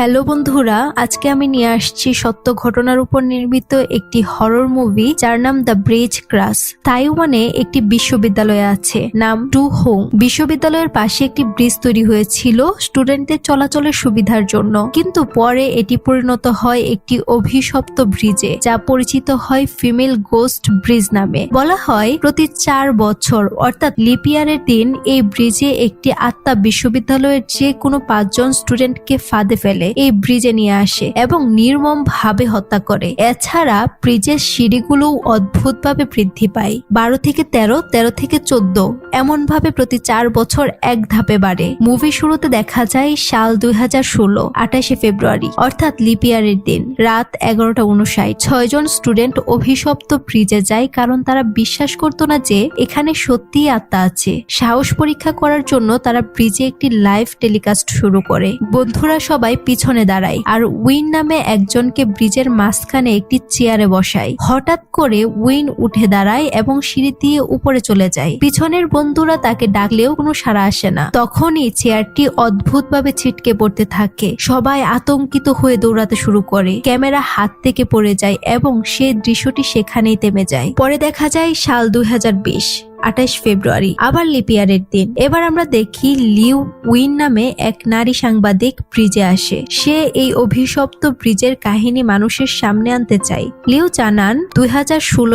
Hello বন্ধুরা, আজকে আমি নিয়ে আসছি সত্য ঘটনার উপর নির্মিত একটি হরর মুভি যার নাম দ্য ব্রিজ ক্রাস তাইওয়ানে একটি বিশ্ববিদ্যালয় আছে, নাম টু হোং বিশ্ববিদ্যালয়ের পাশে একটি ব্রিজ তৈরি হয়েছিল স্টুডেন্টদের চলাচলের সুবিধার জন্য। কিন্তু পরে এটি পরিণত হয় একটি অভিশপ্ত ব্রিজে যা পরিচিত হয় ফিমেল গোস্ট ব্রিজ নামে। বলা হয় প্রতি চার বছর, অর্থাৎ লিপিয়ারের দিন, এই ব্রিজে একটি আত্মা বিশ্ববিদ্যালয়ের যে কোনো পাঁচজন স্টুডেন্টকে ফাঁদে ফেলে। এই ব্রিজে নিয়ে আসে এবং নির্মম ভাবে হত্যা করে। এছাড়া ব্রিজের সিঁড়িগুলো অদ্ভুতভাবে বৃদ্ধি পায়। বারো থেকে তেরো তেরো থেকে চোদ্দ এমন ভাবে প্রতি চার বছর এক ধাপে বাড়ে। মুভি শুরুতে দেখা যায় সাল দুই হাজার ষোলো, আঠাশে ফেব্রুয়ারি, অর্থাৎ লিপিয়ারের দিন, রাত এগারোটা উনষাট। ছয়জন স্টুডেন্ট অভিশপ্ত ব্রিজে যায় কারণ তারা বিশ্বাস করতো না যে এখানে সত্যিই আত্মা আছে। সাহস পরীক্ষা করার জন্য তারা ব্রিজে একটি লাইভ টেলিকাস্ট শুরু করে। বন্ধুরা সবাই পিছনে দাঁড়ায় আর উইন নামে একজনকে ব্রিজের মাঝখানে একটি চেয়ারে বসায় হঠাৎ করে উইন উঠে দাঁড়ায় এবং সিঁড়ি দিয়ে উপরে চলে যায়। পিছনের বন্ধুরা তাকে ডাকলেও কোনো সাড়া আসে না। তখনই চেয়ারটি অদ্ভুতভাবে ছিটকে পড়তে থাকে। সবাই আতঙ্কিত হয়ে দৌড়াতে শুরু করে। ক্যামেরা হাত থেকে পড়ে যায় এবং সে দৃশ্যটি সেখানেই থেমে যায়। পরে দেখা যায় সাল দুই হাজার বিশ। আঠাশ ফেব্রুয়ারি। আবার লিপিয়ারের দিন। এবার আমরা দেখি লিউ উইন নামে এক নারী সাংবাদিক ব্রিজে আসে। সে এই অভিশপ্ত ব্রিজের কাহিনী মানুষের সামনে আনতে চায়। লিউ জানান, দুই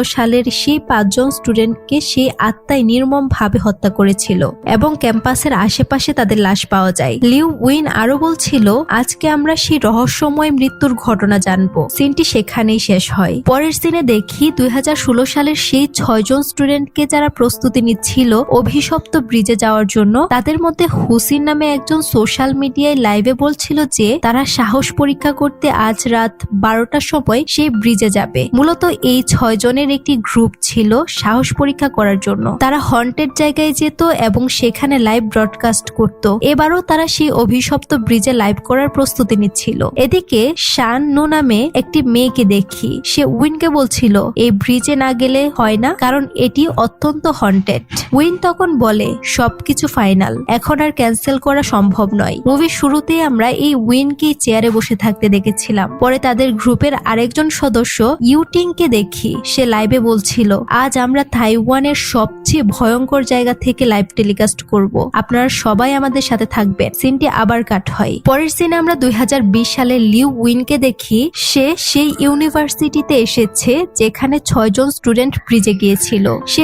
সালের সেই পাঁচজন স্টুডেন্টকে সেই আত্মায় নির্মম ভাবে হত্যা করেছিল এবং ক্যাম্পাসের আশেপাশে তাদের লাশ পাওয়া যায়। লিউ উইন আরও বলছিল, আজকে আমরা সেই রহস্যময় মৃত্যুর ঘটনা জানব। সিনটি সেখানেই শেষ হয়। পরের দিনে দেখি, দুই হাজার ষোলো সালের সেই ছয়জন স্টুডেন্টকে যারা প্রস্তুতি নিচ্ছিল অভিশপ্ত ব্রিজে যাওয়ার জন্য। তাদের মধ্যে হুসিন নামে একজন সোশ্যাল মিডিয়ায় লাইভে বলছিল যে, তারা সাহস পরীক্ষা করতে আজ রাত বারোটার সময় সেই ব্রিজে যাবে। মূলত এই ছয় জনের একটি গ্রুপ ছিল সাহস পরীক্ষা করার জন্য। তারা হন্টেড জায়গায় যেত এবং সেখানে লাইভ ব্রডকাস্ট করত। এবারও তারা সেই অভিশপ্ত ব্রিজে লাইভ করার প্রস্তুতি নিচ্ছিল। এদিকে শান নো নামে একটি মেয়েকে দেখি। সে উইনকে বলছিল, এই ব্রিজে না গেলে হয় না, কারণ এটি অত্যন্ত হন্টেড উইন তখন বলে, সবকিছু ফাইনাল এখন আর ক্যান্সেল করা সম্ভব নয়। মুভির শুরুতেই আমরা এই উইনকে চেয়ারে বসে থাকতে দেখেছিলাম। পরে তাদের গ্রুপের আরেকজন সদস্য ইউটিংকে দেখি। সে লাইভে বলছিল, আজ আমরা তাইওয়ানের সবচেয়ে ভয়ঙ্কর জায়গা থেকে লাইভ টেলিকাস্ট করব। আপনারা সবাই আমাদের সাথে থাকবেন। সিনটি আবার কাট হয়। পরের সিনে আমরা দুই হাজার বিশ সালে লিউ উইনকে দেখি। সে সেই ইউনিভার্সিটিতে এসেছে, যেখানে ছয়জন স্টুডেন্ট ব্রিজে গিয়েছিল। সে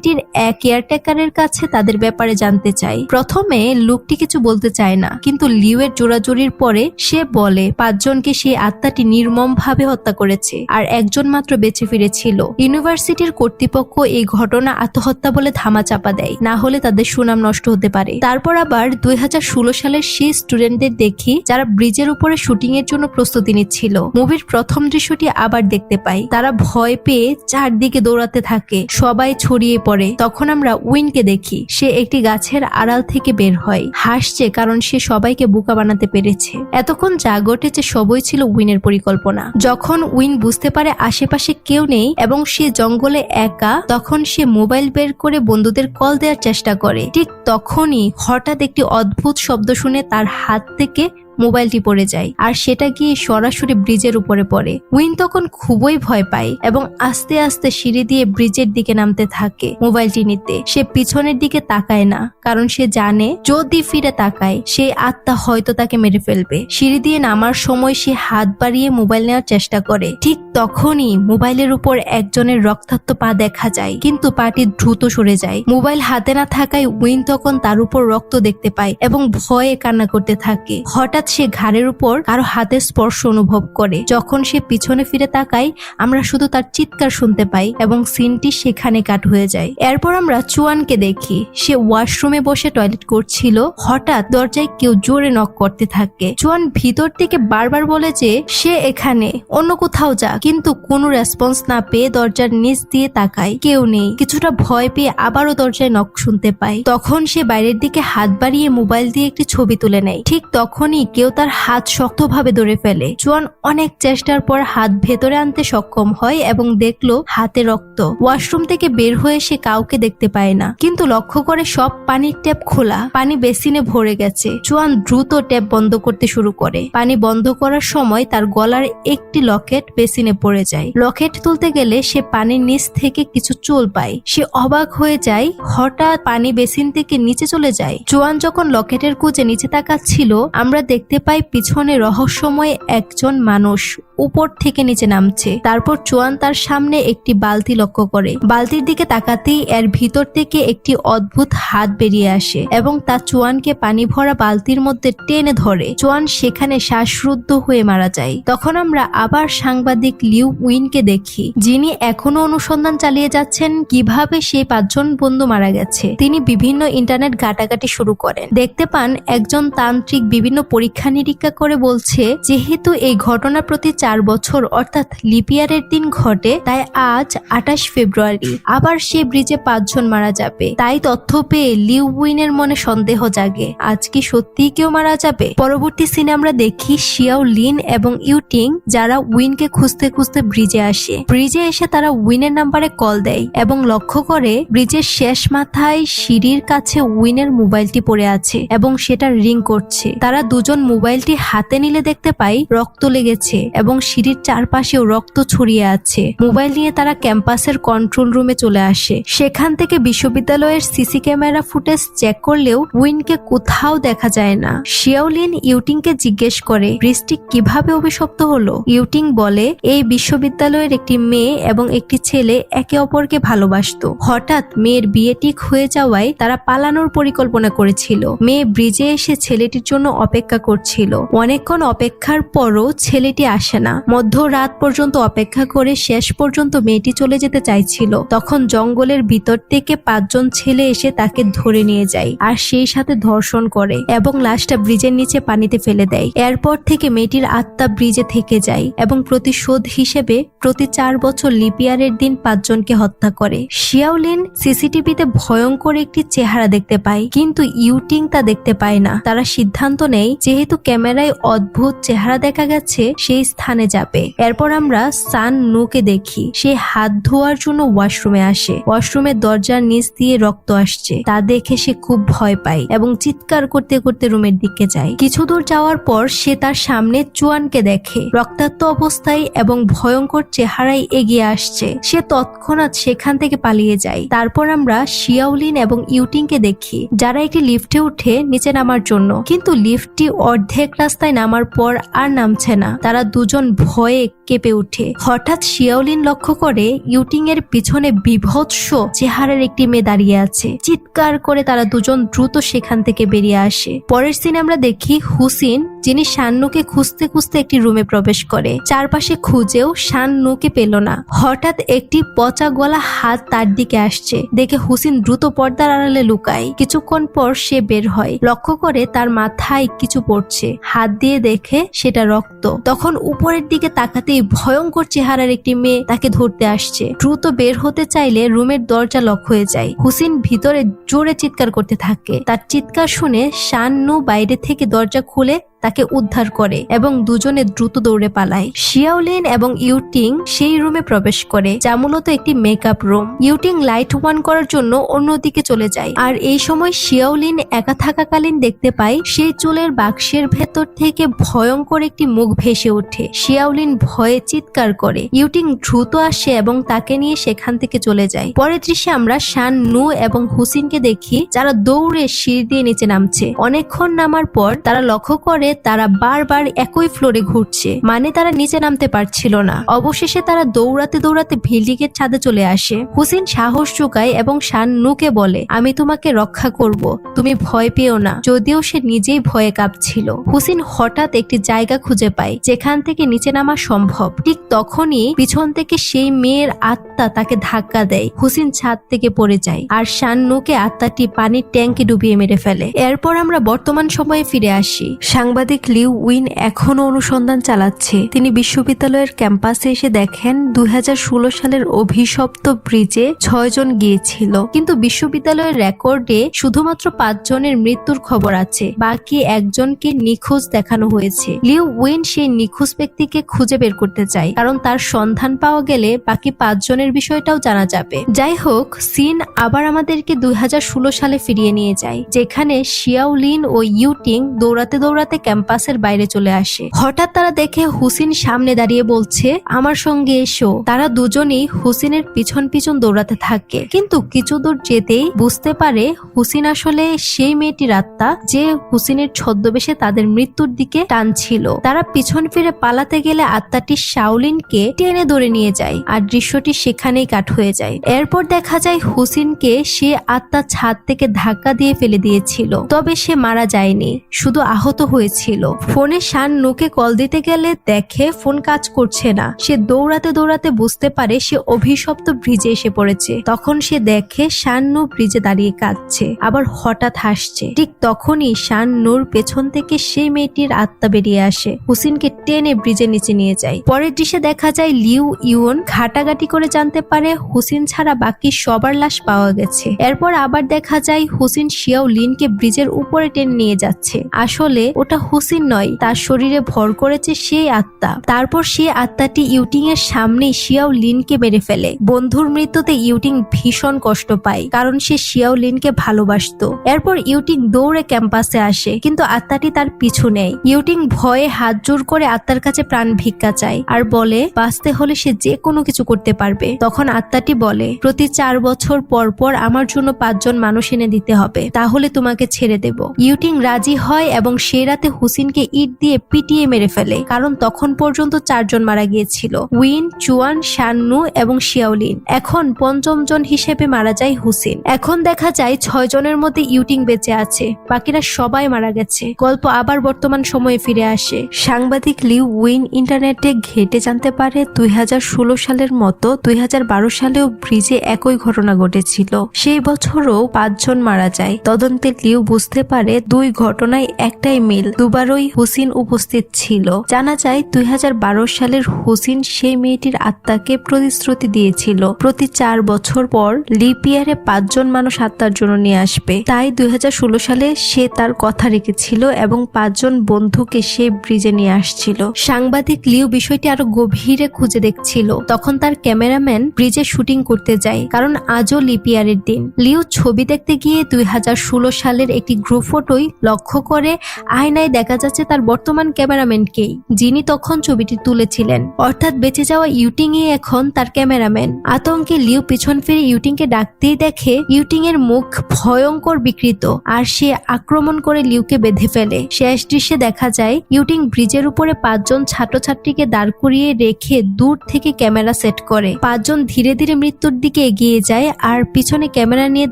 ইউনিভার্সিটির এক কেয়ারটেকারের কাছে তাদের ব্যাপারে জানতে চাই। প্রথমে লোকটি কিছু বলতে চায় না, কিন্তু লিউয়ের জোরাজুরির পরে সে বলে, পাঁচজনকে সেই আত্মাটি নির্মম ভাবে হত্যা করেছে, আর একজন মাত্র বেঁচে ফিরেছিল। ইউনিভার্সিটির কর্তৃপক্ষ এই ঘটনা আত্মহত্যা বলে ধামা চাপা দেয়, না হলে তাদের সুনাম নষ্ট হতে পারে। তারপর আবার দুই হাজার ষোলো সালের সেই স্টুডেন্টদের দেখি, যারা ব্রিজের উপরে শুটিং এর জন্য প্রস্তুতি নিচ্ছিল। মুভির প্রথম দৃশ্যটি আবার দেখতে পাই। তারা ভয় পেয়ে চারদিকে দৌড়াতে থাকে, সবাই ছড়িয়ে পড়ে, তখন আমরা উইনকে দেখি, সে একটি গাছের আড়াল থেকে বের হয়। হাসছে কারণ সে সবাইকে বোকা বানাতে পেরেছে। এতক্ষণ যা ঘটেছে সবই ছিল উইনের পরিকল্পনা। যখন উইন বুঝতে পারে আশেপাশে কেউ নেই এবং সে জঙ্গলে একা, তখন সে মোবাইল বের করে বন্ধুদের কল দেওয়ার চেষ্টা করে। ঠিক তখনই হঠাৎ একটি অদ্ভুত শব্দ শুনে তার হাত থেকে মোবাইলটি পড়ে যায় আর সেটা গিয়ে সরাসরি ব্রিজের উপরে পড়ে। উইন তখন খুবই ভয় পায় এবং আস্তে আস্তে সিঁড়ি দিয়ে ব্রিজের দিকে নামতে থাকে মোবাইলটি নিতে। সে পিছনের দিকে তাকায় না, কারণ সে জানে যদি ফিরে তাকায় সেই আত্মা হয়তো তাকে মেরে ফেলবে। সিঁড়ি দিয়ে নামার সময় সে হাত বাড়িয়ে মোবাইল নেওয়ার চেষ্টা করে। ঠিক তখনই মোবাইলের উপর একজনের রক্তাক্ত পা দেখা যায়, কিন্তু পাটি দ্রুত সরে যায়। মোবাইল হাতে না থাকায় উইন তখন তার উপর রক্ত দেখতে পায় এবং ভয়ে কান্না করতে থাকে। হঠাৎ সে ঘাড়ের উপর কারও হাতের স্পর্শ অনুভব করে। যখন সে পিছনে ফিরে তাকায়, আমরা শুধু তার চিৎকার শুনতে পাই এবং সিনটি সেখানে কাট হয়ে যায়। এরপর আমরা চুয়ানকে দেখি। সে ওয়াশরুমে বসে টয়লেট করছিল। হঠাৎ দরজায় কেউ জোরে নক করতে থাকে। চুয়ান ভিতর থেকে বারবার বলে যে, সে এখানে, অন্য কোথাও যা কিন্তু কোনো রেসপন্স না পেয়ে দরজার নিচ দিয়ে তাকায়। কেউ নেই। কিছুটা ভয় পেয়ে আবারও দরজায় নখ শুনতে পায়। তখন সে বাইরের দিকে হাত বাড়িয়ে মোবাইল দিয়ে একটি ছবি তুলে নেয়। ঠিক তখনই কেউ তার হাত শক্তভাবে ধরে ফেলে। জোয়ান অনেক চেষ্টার পর হাত ভেতরে আনতে সক্ষম হয় এবং দেখল হাতে রক্ত। ওয়াশরুম থেকে বের হয়ে সে কাউকে দেখতে পায় না। কিন্তু লক্ষ্য করে সব পানির ট্যাপ খোলা। পানি বেসিনে ভরে গেছে। জোয়ান দ্রুত ট্যাপ বন্ধ করতে শুরু করে। পানি বন্ধ করার সময় তার গলার একটি লকেট বেসিনে পড়ে যায়। লকেট তুলতে গেলে সে পানির নিচ থেকে কিছু চুল পায়। সে অবাক হয়ে যায়। হঠাৎ পানি বেসিন থেকে নিচে চলে যায়। জোয়ান যখন লকেটের কুচে নিচে তাকাচ্ছিল, আমরা দেখতে পাই পিছনে রহস্যময় একজন মানুষ উপর থেকে নিচে নামছে। তারপর চোয়ান তার সামনে একটি বালতি লক্ষ্য করে। বালতির দিকে তাকাতেই এর ভিতর থেকে একটি অদ্ভুত হাত বেরিয়ে আসে এবং তা চোয়ানকে পানি ভরা বালতির মধ্যে টেনে ধরে। চোয়ান সেখানে শ্বাসরুদ্ধ হয়ে মারা যায়। তখন আমরা আবার সাংবাদিক লিউ উইনকে দেখি, যিনি এখনও অনুসন্ধান চালিয়ে যাচ্ছেন কীভাবে সেই পাঁচজন বন্ধু মারা গেছে। তিনি বিভিন্ন ইন্টারনেট ঘাটাঘাটি শুরু করেন। দেখতে পান একজন তান্ত্রিক বিভিন্ন পরীক্ষা নিরীক্ষা করে বলছে, যেহেতু এই ঘটনার প্রতি চার বছর, অর্থাৎ লিপিয়ারের দিন ঘটে, তাই আজ আঠাশ ফেব্রুয়ারি, আবার সে ব্রিজে পাঁচজন মারা যাবে। তাই তথ্য পেয়ে লিউ উইনের মনে সন্দেহ জাগে। আজ কি সত্যিই কেউ মারা যাবে? পরবর্তী সিনে আমরা দেখি শিয়াও লিন এবং ইউটিং, যারা উইনকে খুঁজতে খুঁজতে ব্রিজে আসে। ব্রিজে এসে তারা উইনের নাম্বারে কল দেয় এবং লক্ষ্য করে ব্রিজের শেষ মাথায় সিঁড়ির কাছে উইনের মোবাইলটি পড়ে আছে এবং সেটা রিং করছে। তারা দুজন মোবাইলটি হাতে নিলে দেখতে পাই, রক্ত লেগেছে এবং সিঁড়ির চারপাশেও রক্ত ছড়িয়ে আছে। মোবাইল নিয়ে তারা ক্যাম্পাসের কন্ট্রোল রুমে চলে আসে। সেখান থেকে বিশ্ববিদ্যালয়ের সিসি ক্যামেরা ফুটেজ চেক করলেও উইনকে কোথাও দেখা যায় না। শিয়াওলিন ইউটিংকে জিজ্ঞেস করে, বৃষ্টি কীভাবে অভিশপ্ত হলো? ইউটিং বলে, এই বিশ্ববিদ্যালয়ের একটি মেয়ে এবং একটি ছেলে একে অপরকে ভালোবাসতো। হঠাৎ মেয়ের বিয়ে ঠিক হয়ে যাওয়ায় তারা পালানোর পরিকল্পনা করেছিল। মেয়ে ব্রিজে এসে ছেলেটির জন্য অপেক্ষা করছিল। অনেকক্ষণ অপেক্ষার পরও ছেলেটি আসে না। মধ্যরাত পর্যন্ত অপেক্ষা করে শেষ পর্যন্ত মেয়েটি চলে যেতে চাইছিল। তখন জঙ্গলের ভিতর থেকে পাঁচজন ছেলে এসে তাকে ধরে নিয়ে যায় আর সেই সাথে ধর্ষণ করে এবং লাশটা ব্রিজের নিচে পানিতে ফেলে দেয়। এরপর থেকে মেয়েটির আত্মা ব্রিজে থেকে যায় এবং প্রতিশোধ হিসেবে প্রতি চার বছর লিপিয়ারের দিন পাঁচজনকে হত্যা করে। শিয়াওলিন সিসিটিভিতে ভয়ঙ্কর একটি চেহারা দেখতে পায়, কিন্তু ইউটিং তা দেখতে পায় না। তারা সিদ্ধান্ত নেয় যেহেতু ক্যামেরায় অদ্ভুত চেহারা দেখা গেছে, সেই স্থানে যাবে। এরপর আমরা সান নুকে দেখি। সে হাত ধোয়ার জন্য ওয়াশরুমে আসে। ওয়াশরুমের দরজার নিচ দিয়ে রক্ত আসছে। তা দেখে সে খুব ভয় পায় এবং চিৎকার করতে করতে রুমের দিকে যায়। কিছু দূর যাওয়ার পর সে তার সামনে চুয়ানকে দেখে। রক্তাক্ত অবস্থায় এবং ভয়ঙ্কর চেহারায় এগিয়ে আসছে। সে তৎক্ষণাৎ সেখান থেকে পালিয়ে যায়। তারপর আমরা শিয়াউলিন এবং ইউটিংকে দেখি, যারা একটি লিফটে উঠে নিচে নামার জন্য। কিন্তু লিফটটি অর্ধেক রাস্তায় নামার পর আর নামছে না। তারা দুজন ভয়ে কেঁপে উঠে হঠাৎ শিয়াউলিন লক্ষ্য করে ইউটিং এর পিছনে বিভৎস চেহারার একটি মেয়ে দাঁড়িয়ে আছে। চিৎকার করে তারা দুজন দ্রুত সেখান থেকে বেরিয়ে আসে। পরের সিনে আমরা দেখি হুসিন, যিনি শান্নুকে খুঁজতে খুঁজতে একটি রুমে প্রবেশ করে। চারপাশে খুঁজেও শান্নুকে পেল না। হঠাৎ একটি পচা গলা হাত তার দিকে আসছে। দেখে হুসিন দ্রুত পর্দার আড়ালে লুকায়। কিছুক্ষণ পর সে বের হয়। লক্ষ্য করে তার মাথায় কিছু পড়ছে হাত দিয়ে দেখে সেটা রক্ত। তখন উপরের দিকে তাকাতেই ভয়ঙ্কর চেহারার একটি মেয়ে তাকে ধরতে আসছে। দ্রুত বের হতে চাইলে রুমের দরজা লক হয়ে যায়। হুসিন ভিতরে জোরে চিৎকার করতে থাকে। তার চিৎকার শুনে শান্নু বাইরে থেকে দরজা খুলে তাকে উদ্ধার করে এবং দুজনে দ্রুত দৌড়ে পালায়। শিয়াওলিন এবং ইউটিং সেই রুমে প্রবেশ করে, যা মূলত একটি মেকআপ রুম ইউটিং লাইট ওয়ান করার জন্য অন্যদিকে চলে যায়। আর এই সময় শিয়াওলিন একা থাকাকালীন দেখতে পায় সেই চুলের বাক্সের ভেতর থেকে ভয়ঙ্কর একটি মুখ ভেসে ওঠে। শিয়াওলিন ভয়ে চিৎকার করে। ইউটিং দ্রুত আসে এবং তাকে নিয়ে সেখান থেকে চলে যায়। পরের দৃশ্যে আমরা শান নু এবং হুসিনকে দেখি, যারা দৌড়ে সিঁড়ি দিয়ে নিচে নামছে। অনেকক্ষণ নামার পর তারা লক্ষ্য করে তারা বারবার একই ফ্লোরে ঘুরছে মানে তারা নিচে নামতে পারছিল না। অবশেষে তারা দৌড়াতে দৌড়াতে বিল্ডিং এর ছাদে চলে আসে। হুসিন সাহস চুকায় এবং শান নুকে বলে, আমি তোমাকে রক্ষা করব, তুমি ভয় পেও না। যদিও সে নিজেই ভয়ে কাঁপছিল। হুসিন হঠাৎ একটি জায়গা খুঁজে পায়, যেখান থেকে নিচে নামা সম্ভব। ঠিক তখনই পিছন থেকে সেই মেয়ের আত্মা তাকে ধাক্কা দেয়। হুসেন ছাদ থেকে পড়ে যায় আর শান নুকে আত্মাটি পানির ট্যাঙ্কে ডুবিয়ে মেরে ফেলে। এরপর আমরা বর্তমান সময়ে ফিরে আসি। সাংবাদিক সাংবাদিক লিউ উইন এখনও অনুসন্ধান চালাচ্ছে। তিনি বিশ্ববিদ্যালয়ের ক্যাম্পাসে এসে দেখেন দুই হাজার ষোলো সালের অভিশপ্ত ব্রিজে ছয়জন গিয়েছিল। কিন্তু বিশ্ববিদ্যালয়ের রেকর্ডে শুধুমাত্র পাঁচজনের মৃত্যুর খবর আছে। বাকি একজনকে নিখোঁজ দেখানো হয়েছে। লিউ উইন সেই নিখোঁজ ব্যক্তিকে খুঁজে বের করতে চায়, কারণ তার সন্ধান পাওয়া গেলে বাকি পাঁচজনের বিষয়টাও জানা যাবে। যাই হোক, সিন আবার আমাদেরকে দুই হাজার ষোলো সালে ফিরিয়ে নিয়ে যায়, যেখানে শিয়াউলিন ও ইউটিং দৌড়াতে দৌড়াতে ক্যাম্পাসের বাইরে চলে আসে। হঠাৎ তারা দেখে হুসিন সামনে দাঁড়িয়ে বলছে, আমার সঙ্গে এসো। তারা দুজনেই হুসিনের পিছন পিছন দৌড়াতে থাকে। কিন্তু কিছু দূর যেতেই বুঝতে পারে হুসিন আসলে সেই মেয়েটির আত্মা যে হুসিনের ছদ্মবেশে তাদের মৃত্যুর দিকে টানছিল। তারা পিছন ফিরে পালাতে গেলে আত্মাটি শাওলিনকে টেনে ধরে নিয়ে যায় আর দৃশ্যটি সেখানেই কাট হয়ে যায়। এরপর দেখা যায় হুসিনকে সে আত্মা ছাদ থেকে ধাক্কা দিয়ে ফেলে দিয়েছিল। তবে সে মারা যায়নি, শুধু আহত হয়েছিল ফোনে শান নুকে কল দিতে গেলে দেখে ফোন কাজ করছে না। সে দৌড়াতে দৌড়াতে বুঝতে পারে সে অভিশপ্ত ব্রিজে এসে পড়েছে। তখন সে দেখে শান নু ব্রিজে দাঁড়িয়ে কাঁদছে, আবার হঠাৎ হাসছে। ঠিক তখনই শান নূর পেছন থেকে সেই মেয়েটির আত্মা বেরিয়ে আসে। হুসিনকে টেনে ব্রিজের নিচে নিয়ে যায়। পরের দৃশ্যে দেখা যায় লিউ ইউন ঘাটাঘাটি করে জানতে পারে হুসিন ছাড়া বাকি সবার লাশ পাওয়া গেছে। এরপর আবার দেখা যায় হুসিন শিয়াও লিনকে ব্রিজের উপরে টেনে নিয়ে যাচ্ছে। আসলে ওটা হুসিন নয়, তার শরীরে ভর করেছে সেই আত্মা। তারপর সে আত্মাটি ইউটিং এর সামনে শিয়াও লিনকে মেরে ফেলে। বন্ধুর মৃত্যুতে ইউটিং ভীষণ কষ্ট পায়, কারণ সে শিয়াও লিনকে ভালোবাসতো। এরপর ইউটিং দৌড়ে ক্যাম্পাসে আসে, কিন্তু আত্মাটি তার পিছু নেয়। ইউটিং ভয়ে হাত জোর করে আত্মার কাছে প্রাণ ভিক্ষা চায় আর বলে, বাঁচতে হলে সে যে কোনো কিছু করতে পারবে। তখন আত্মাটি বলে, প্রতি চার বছর পর পর আমার জন্য পাঁচজন মানুষ এনে দিতে হবে, তাহলে তোমাকে ছেড়ে দেব। ইউটিং রাজি হয় এবং সেই রাতে হুসিনকে ইট দিয়ে পিটিয়ে মেরে ফেলে, কারণ তখন পর্যন্ত চারজন মারা গিয়েছিল। উইন, চুয়ান, শান্নু এবং শিয়াউলিন। এখন পঞ্চম জন হিসেবে মারা যায় হুসিন। এখন দেখা যায় ছয় জনের মধ্যে ইউটিং বেঁচে আছে, বাকিরা সবাই মারা গেছে। গল্প আবার বর্তমান সময়ে ফিরে আসে। সাংবাদিক লিউ উইন ইন্টারনেটে ঘেটে জানতে পারে দুই হাজার ষোলো সালের মতো দুই হাজার বারো সালেও ব্রিজে একই ঘটনা ঘটেছিল। সেই বছরও পাঁচজন মারা যায়। তদন্তে লিউ বুঝতে পারে দুই ঘটনায় একটাই মিল দুবারই হুসিন উপস্থিত ছিল। জানা যায়, দুই হাজার বারো সালের হুসিন সেই মেয়েটির আত্মাকে প্রতিশ্রুতি দিয়েছিল। প্রতি চার বছর পর লিপিয়ারে পাঁচজন মানুষ আত্মার জন্য নিয়ে আসবে। তাই দুই হাজার ষোলো সালে সে তার কথা রেখেছিল এবং পাঁচজন বন্ধুকে সে ব্রিজে নিয়ে আসছিল। সাংবাদিক লিও বিষয়টি আরও গভীরে খুঁজে দেখছিল। তখন তার ক্যামেরাম্যান ব্রিজে শুটিং করতে যায়, কারণ আজও লিপিয়ারের দিন। লিউ ছবি দেখতে গিয়ে দুই হাজার ষোলো সালের একটি গ্রুপ ফটোই লক্ষ্য করে আয়নায় দেখা যাচ্ছে তার বর্তমান ক্যামেরাম্যানকেই যিনি তখন ছবিটি তুলেছিলেন। অর্থাৎ বেঁচে যাওয়া ইউটিংই এখন তার ক্যামেরাম্যান। আতঙ্কে লিউ পিছন ফিরে ইউটিংকে ডাকতেই দেখে ইউটিং এর মুখ ভয়ঙ্কর বিকৃত, আর সে আক্রমণ করে লিউকে বেঁধে ফেলে। শেষ দৃশ্যে দেখা যায়, ইউটিং ব্রিজের উপরে পাঁচজন ছাত্রছাত্রীকে দাঁড় করিয়ে রেখে দূর থেকে ক্যামেরা সেট করে। পাঁচজন ধীরে ধীরে মৃত্যুর দিকে এগিয়ে যায় আর পিছনে ক্যামেরা নিয়ে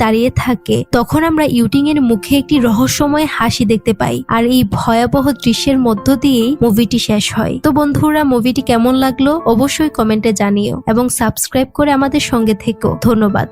দাঁড়িয়ে থাকে। তখন আমরা ইউটিং এর মুখে একটি রহস্যময় হাসি দেখতে পাই, আর এই ভয়াবহ দৃশ্যের মধ্য দিয়েই মুভিটি শেষ হয়। তো বন্ধুরা মুভিটি কেমন লাগল? অবশ্যই কমেন্টে জানিও এবং সাবস্ক্রাইব করে আমাদের সঙ্গে থেকো। ধন্যবাদ।